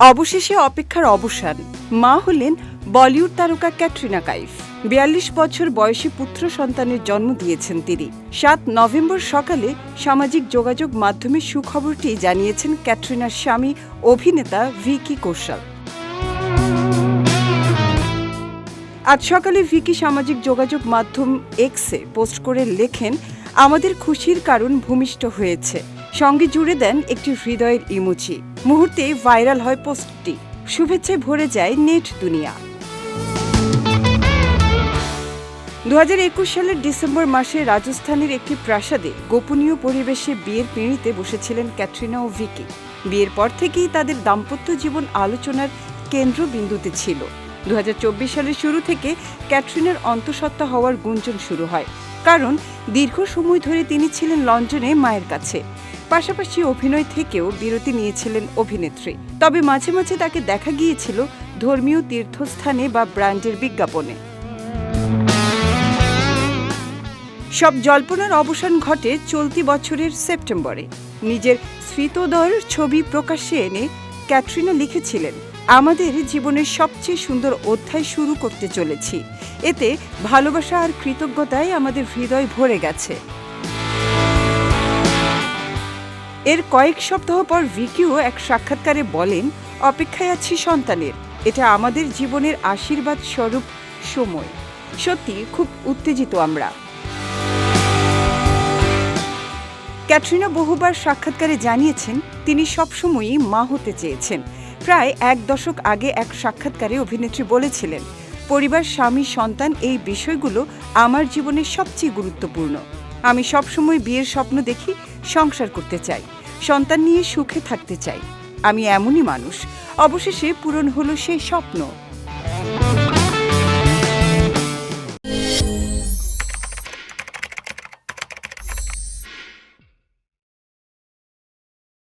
অবশেষে অপেক্ষার অবসান। মা হলেন বলিউড তারকা ক্যাটরিনা কাইফ। বিয়াল্লিশ বছর বয়সী পুত্র সন্তানের জন্ম দিয়েছেন তিনি। সাত নভেম্বর সকালে সামাজিক যোগাযোগ মাধ্যমে সুখবরটি জানিয়েছেন ক্যাটরিনার স্বামী, অভিনেতা ভিকি কৌশল। আজ সকালে ভিকি সামাজিক যোগাযোগ মাধ্যম এক্সে পোস্ট করে লেখেন, আমাদের খুশির কারণ ভূমিষ্ঠ হয়েছে। সঙ্গে জুড়ে দেন একটি হৃদয়ের ইমোজি। মুহূর্তে ভাইরাল হয় পোস্টটি। শুভেচ্ছায় ভরে যায় নেট দুনিয়া। দু হাজার একুশ সালের ডিসেম্বর মাসে রাজস্থানের একটি প্রাসাদে গোপনীয় পরিবেশে বিয়ের পিঁড়িতে বসেছিলেন ক্যাটরিনা ও ভিকি। বিয়ের পর থেকেই তাদের দাম্পত্য জীবন আলোচনার কেন্দ্রবিন্দুতে ছিল। দু হাজার চব্বিশ সালের শুরু থেকে ক্যাটরিনার অন্তঃসত্ত্বা হওয়ার গুঞ্জন শুরু হয়। কারণ দীর্ঘ সময় ধরে তিনি ছিলেন লন্ডনে মায়ের কাছে। পাশাপাশি অভিনয় থেকেও বিরতি নিয়েছিলেন অভিনেত্রী। তবে মাঝে মাঝে তাকে দেখা গিয়েছিল ধর্মীয় তীর্থস্থানে বা ব্র্যান্ডের বিজ্ঞাপনে। সব জল্পনার অবসান ঘটে চলতি বছরের সেপ্টেম্বরে। নিজের স্ফীতোদর ছবি প্রকাশ্যে এনে ক্যাটরিনা লিখেছিলেন, আমাদের জীবনের সবচেয়ে সুন্দর অধ্যায় শুরু করতে চলেছি। এতে ভালোবাসা আর কৃতজ্ঞতায় আমাদের হৃদয় ভরে গেছে। এর কয়েক সপ্তাহ পর ভিকিও এক সাক্ষাৎকারে বলেন, অপেক্ষায় আছি সন্তানের। এটা আমাদের জীবনের আশীর্বাদ স্বরূপ সময়। সত্যি, খুব উত্তেজিত আমরা। ক্যাটরিনা বহুবার সাক্ষাৎকারে জানিয়েছেন, তিনি সবসময়ই মা হতে চেয়েছেন। প্রায় এক দশক আগে এক সাক্ষাৎকারে অভিনেত্রী বলেছিলেন, পরিবার, স্বামী, সন্তান, এই বিষয়গুলো আমার জীবনের সবচেয়ে গুরুত্বপূর্ণ। আমি সবসময় বিয়ের স্বপ্ন দেখি, সংসার করতে চাই, সন্তান নিয়ে সুখে থাকতে চাই। আমি এমনই মানুষ। অবশেষে পূরণ হলো সেই স্বপ্ন।